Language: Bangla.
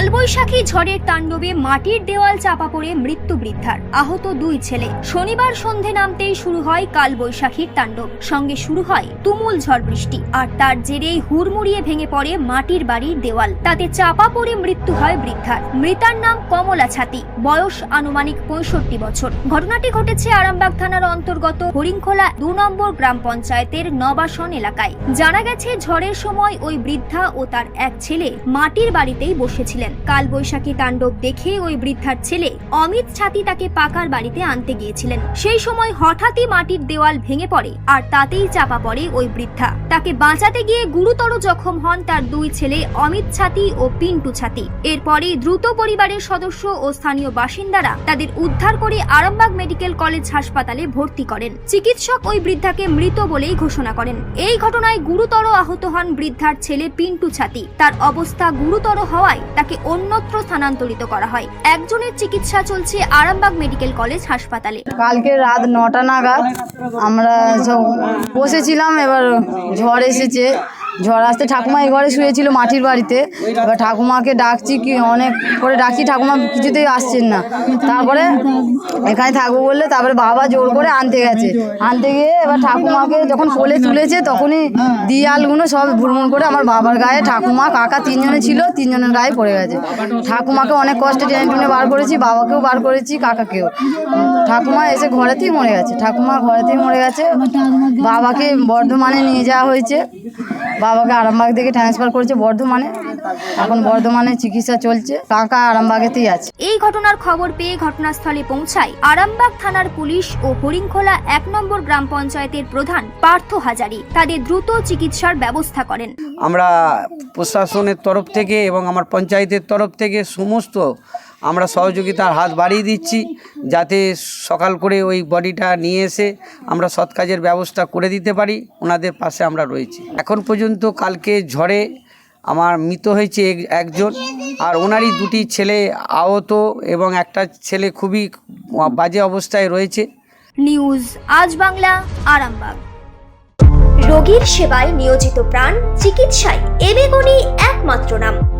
কালবৈশাখী ঝড়ের তাণ্ডবে মাটির দেওয়াল চাপা পড়ে মৃত্যু বৃদ্ধার। আহত দুই ছেলে। শনিবার সন্ধে নামতেই শুরু হয় কালবৈশাখীর তাণ্ডব। সঙ্গে শুরু হয় তুমুল ঝড় বৃষ্টি। আর তার জেরেই হুড়মুড়িয়ে ভেঙে পড়ে মাটির বাড়ির দেওয়াল। তাতে চাপা পড়ে মৃত্যু হয় বৃদ্ধার। মৃতার নাম কমলা ছাতি। বয়স আনুমানিক পঁয়ষট্টি বছর। ঘটনাটি ঘটেছে আরামবাগ থানার অন্তর্গত হরিংখোলা দু নম্বর গ্রাম পঞ্চায়েতের নবাসন এলাকায়। জানা গেছে, ঝড়ের সময় ওই বৃদ্ধা ও তার এক ছেলে মাটির বাড়িতেই বসেছিলেন। কাল বৈশাখী তাণ্ডব দেখে ওই বৃদ্ধার ছেলে অমিত ছাতি তাকে পাকার বাড়িতে আনতে গিয়েছিলেন। সেই সময় হঠাৎই মাটির দেওয়াল ভেঙে পড়ে আর তাতেই চাপা পড়ে ওই বৃদ্ধা। তাকে বাঁচাতে গিয়ে গুরুতর জখম হন তার দুই ছেলে অমিত ছাতি ও পিন্টু ছাতি। এরপরেই দ্রুত পরিবারের সদস্য ও স্থানীয় বাসিন্দারা তাদের উদ্ধার করে আরামবাগ মেডিকেল কলেজ হাসপাতালে ভর্তি করেন। চিকিৎসক ওই বৃদ্ধাকে মৃত বলেই ঘোষণা করেন। এই ঘটনায় গুরুতর আহত হন বৃদ্ধার ছেলে পিন্টু ছাতি। তার অবস্থা গুরুতর হওয়ায় তাকে অন্যত্র স্থানান্তরিত করা হয়। একজনের চিকিৎসা চলছে আরামবাগ মেডিকেল কলেজ হাসপাতালে। কালকে রাত নটা নাগাদ আমরা বসেছিলাম, এবার ঝড় এসেছে। ঝড় আসতে ঠাকুমা এই ঘরে শুয়েছিল মাটির বাড়িতে। এবার ঠাকুমাকে ডাকছি কি অনেক করে ডাকছি ঠাকুমা কিছুতেই আসছেন না। তারপরে এখানে থাকব বললে তারপরে বাবা জোর করে আনতে গেছে। আনতে গিয়ে এবার ঠাকুমাকে যখন কোলে তুলেছে তখনই দিয়ালগুলো সব ভ্রমণ করে আমার বাবার গায়ে ঠাকুমা, কাকা তিনজনে ছিল, তিনজনের গায়ে পড়ে গেছে। ঠাকুমাকে অনেক কষ্টে টেনে টুনে বার করেছি, বাবাকেও বার করেছি, কাকাকেও। ঠাকুমা এসে ঘরেতেই মরে গেছে। ঠাকুমা ঘরেতেই মরে গেছে। বাবাকে বর্ধমানে নিয়ে যাওয়া হয়েছে। বাবাকে আরামবাগ থেকে ট্রান্সফার করেছে বর্ধমানে। এখন বর্ধমানে চিকিৎসা চলছে। কাকা আরামবাগেতেই আছে। এই ঘটনার খবর পেয়ে ঘটনাস্থলে পৌঁছায় আরামবাগ থানার পুলিশ ও হরিংখোলা এক নম্বর গ্রাম পঞ্চায়েতের প্রধান পার্থ হাজারি। তাদের দ্রুত চিকিৎসার ব্যবস্থা করেন। আমরা প্রশাসনের তরফ থেকে এবং আমার পঞ্চায়েতের তরফ থেকে সমস্ত আমরা সহযোগিতার হাত বাড়িয়ে দিচ্ছি, যাতে সকাল করে ওই বডিটা নিয়ে এসে আমরা সৎ কাজের ব্যবস্থা করে দিতে পারি, ওনাদের পাশে আমরা রয়েছি। এখন পর্যন্ত কালকে ঝড়ে আমার মৃত হয়েছে এক- একজন, আর ওনারই দুটি ছেলে আহত এবং একটা ছেলে খুবই বাজে অবস্থায় রয়েছে। নিউজ, আজ বাংলা, আরামবাগ। রোগীর সেবায় নিয়োজিত প্রাণ চিকিৎসায় এবেগুনি একমাত্র নাম।